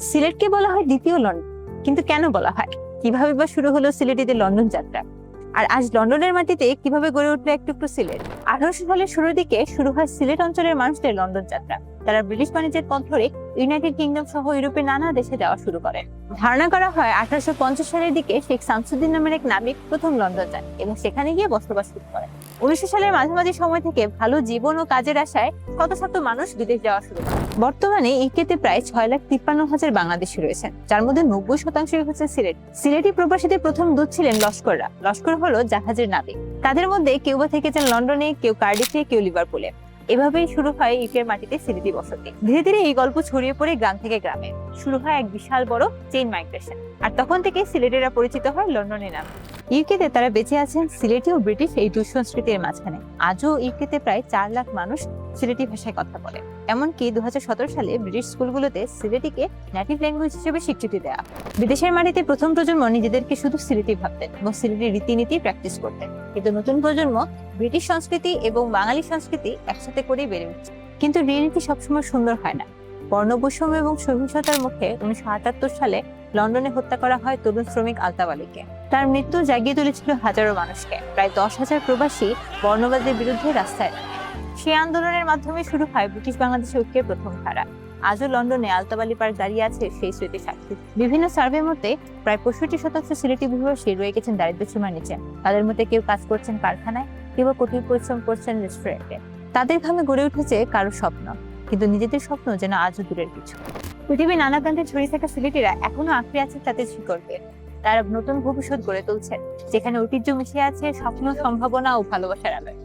সিলেটকে বলা হয় দ্বিতীয় লন্ডন। কিন্তু কেন বলা হয়? কীভাবে বা শুরু হলো সিলেটিতে লন্ডন যাত্রা? আর আজ লন্ডনের মাটিতে কীভাবে গড়ে উঠল একটু একটু সিলেট? আঠারোশো সালের শুরুর দিকে শুরু হয় সিলেট অঞ্চলের মানুষদের লন্ডন যাত্রা। তারা ব্রিটিশ বাণিজ্যের পথ ধরে ইউনাইটেড কিংডম সহ ইউরোপের নানা দেশে যাওয়া শুরু করেন ধারণা করা হয়, আঠারোশো পঞ্চাশ সালের দিকে শেখ শামসুদ্দিন নামের এক নাবিক প্রথম লন্ডন যান এবং সেখানে গিয়ে বসবাস শুরু করেন উনিশশো সালের মাঝামাঝি সময় থেকে ভালো জীবন ও কাজের আশায় শত শত মানুষ বিদেশ যাওয়া শুরু করে। বর্তমানে ইকেতে প্রায় ছয় লাখ তিপ্পান্ন হাজার বাংলাদেশি রয়েছেন যার মধ্যে নব্বই শতাংশই হচ্ছে সিলেট। সিলেটি প্রবাসীদের প্রথম দূত ছিলেন লস্কররা। লস্কর হলো জাহাজের নাবিক। তাদের মধ্যে কেউ বা থেকেছেন লন্ডনে, কেউ কার্ডিফে, কেউ লিভারপুলে। এভাবেই শুরু হয় ইউকের মাটিতে সিলেটি বসতি। ধীরে ধীরে এই গল্প ছড়িয়ে পড়ে গ্রাম থেকে গ্রামে। শুরু হয় এক বিশাল বড় চেইন মাইগ্রেশন। আর তখন থেকে সিলেটেরা পরিচিত হয় লন্ডনের নামে। ইউকেতে তারা বেঁচে আছেন সিলেটি ও ব্রিটিশ এই দুই সংস্কৃতির মাঝখানে। আজও ইউকেতে প্রায় চার লাখ মানুষ সিলেটি ভাষায় কথা বলে। এমনকি দু হাজার সতেরো সালে ব্রিটিশ স্কুলগুলোতে সিলেটিকে নেটিভ ল্যাঙ্গুয়েজ হিসেবে স্বীকৃতি দেওয়া। বিদেশের মাটিতে প্রথম প্রজন্ম নিজেদেরকে শুধু সিলেটি ভাবতেন এবং সিলেটি রীতিনীতি প্র্যাকটিস করতেন। কিন্তু নতুন প্রজন্ম ব্রিটিশ সংস্কৃতি এবং বাঙালি সংস্কৃতি একসাথে করেই বেড়ে উঠছে। কিন্তু রিয়েলিটি সবসময় সুন্দর হয় না? বর্ণবৈষম্য এবং সহিংসতার মুখে উনিশশো আটাত্তর সালে লন্ডনে হত্যা করা হয় তরুণ শ্রমিক আলতাব আলীকে। তার মৃত্যু জাগিয়ে তুলেছিল হাজারো মানুষকে। প্রায় দশ হাজার প্রবাসী বর্ণবাদের বিরুদ্ধে রাস্তায় নামে। সেই আন্দোলনের মাধ্যমে শুরু হয় ব্রিটিশ বাংলাদেশ ঐক্যের প্রথম ধারা। আজও লন্ডনে আলতাবালি পার্ক দাঁড়িয়ে আছে সেই স্মৃতি সাক্ষী বিভিন্ন সার্ভে মতে প্রায় পঁয়ষট্টি শতাংশ সিলেটি অভিবাসী রয়ে গেছেন দারিদ্র সীমার নিচে। তাদের মধ্যে কেউ কাজ করছেন কারখানায়, কেউ কঠিন পরিশ্রম করছেন রেস্টুরেন্টে। তাদের ঘামে গড়ে উঠেছে কারও স্বপ্ন। কিন্তু নিজেদের স্বপ্ন যেন আজও দূরের কিছু। পৃথিবীর নানা প্রান্তে ছড়িয়ে থাকা সিলেটিরা এখনও আঁকড়ে আছে তাদের শিকড়কে। তারা নতুন ভবিষ্যৎ গড়ে তুলছেন, যেখানে ঐতিহ্য মিশে আছে স্বপ্ন, সম্ভাবনা ও ভালোবাসার আলোয়।